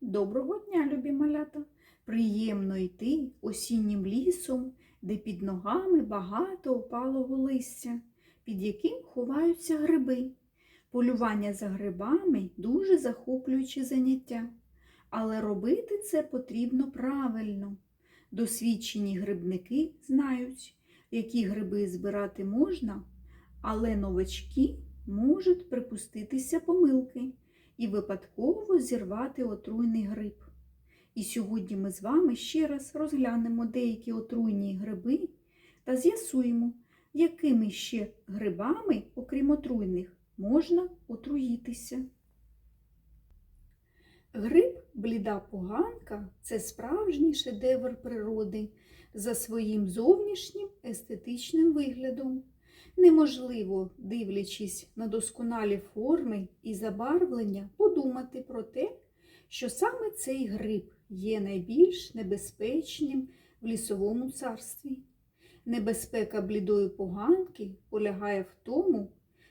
Доброго дня, любі малята! Приємно йти осіннім лісом, де під ногами багато опалого листя, під яким ховаються гриби. Полювання за грибами дуже захоплююче заняття, але робити це потрібно правильно. Досвідчені грибники знають, які гриби збирати можна, але новачки можуть припуститися помилки і випадково зірвати отруйний гриб. І сьогодні ми з вами ще раз розглянемо деякі отруйні гриби та з'ясуємо, якими ще грибами, окрім отруйних, можна отруїтися. Гриб бліда поганка це справжній шедевр природи за своїм зовнішнім естетичним виглядом. Неможливо, дивлячись на досконалі форми і забарвлення, подумати про те, що саме цей гриб є найбільш небезпечним в лісовому царстві. Небезпека блідої поганки полягає в тому,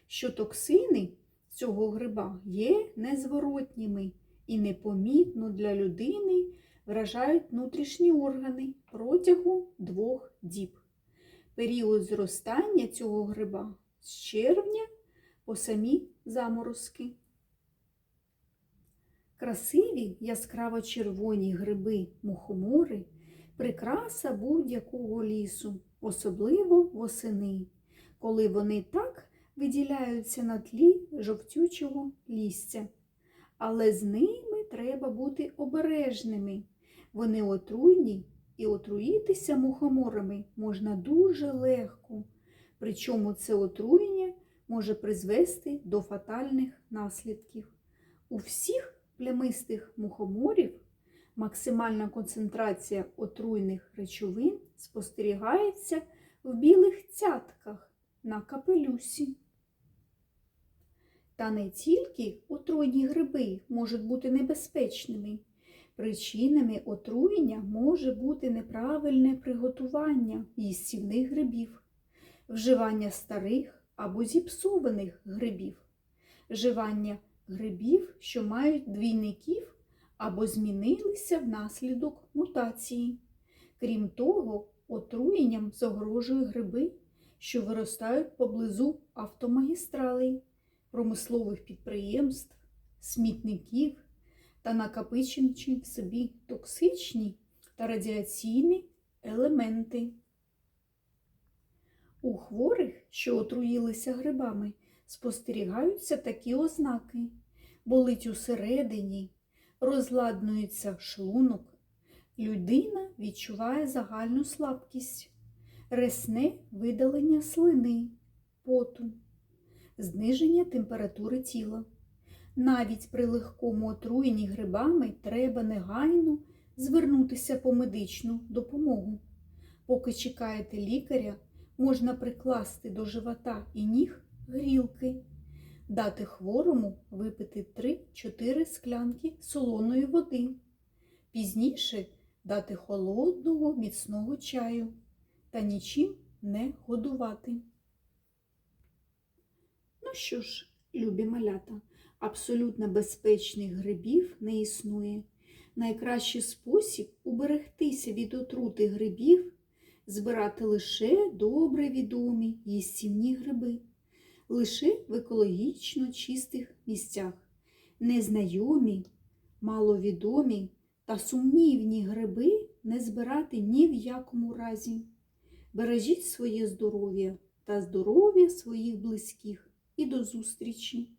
що токсини цього гриба є незворотніми і непомітно для людини вражають внутрішні органи протягом двох діб. Період зростання цього гриба з червня по самі заморозки. Красиві яскраво червоні гриби мухомори прикраса будь-якого лісу, особливо восени, коли вони так виділяються на тлі жовтючого лістя. Але з ними треба бути обережними. Вони отруйні і отруїтися мухоморами можна дуже легко, причому це отруєння може призвести до фатальних наслідків. У всіх плямистих мухоморів максимальна концентрація отруйних речовин спостерігається в білих цятках на капелюсі. Та не тільки отруйні гриби можуть бути небезпечними. Причинами отруєння може бути неправильне приготування їстівних грибів, вживання старих або зіпсованих грибів, вживання грибів, що мають двійників або змінилися внаслідок мутації. Крім того, отруєнням загрожують гриби, що виростають поблизу автомагістралей, промислових підприємств, смітників та накопичуючи в собі токсичні та радіаційні елементи. У хворих, що отруїлися грибами, спостерігаються такі ознаки. Болить усередині, розладнується шлунок, людина відчуває загальну слабкість, ресне видалення слини, поту, зниження температури тіла. Навіть при легкому отруєнні грибами треба негайно звернутися по медичну допомогу. Поки чекаєте лікаря, можна прикласти до живота і ніг грілки, дати хворому випити 3-4 склянки солоної води, пізніше дати холодного міцного чаю та нічим не годувати. Ну що ж, любі малята, абсолютно безпечних грибів не існує. Найкращий спосіб уберегтися від отрути грибів збирати лише добре відомі їстівні гриби, лише в екологічно чистих місцях. Незнайомі, маловідомі та сумнівні гриби не збирати ні в якому разі. Бережіть своє здоров'я та здоров'я своїх близьких і до зустрічі!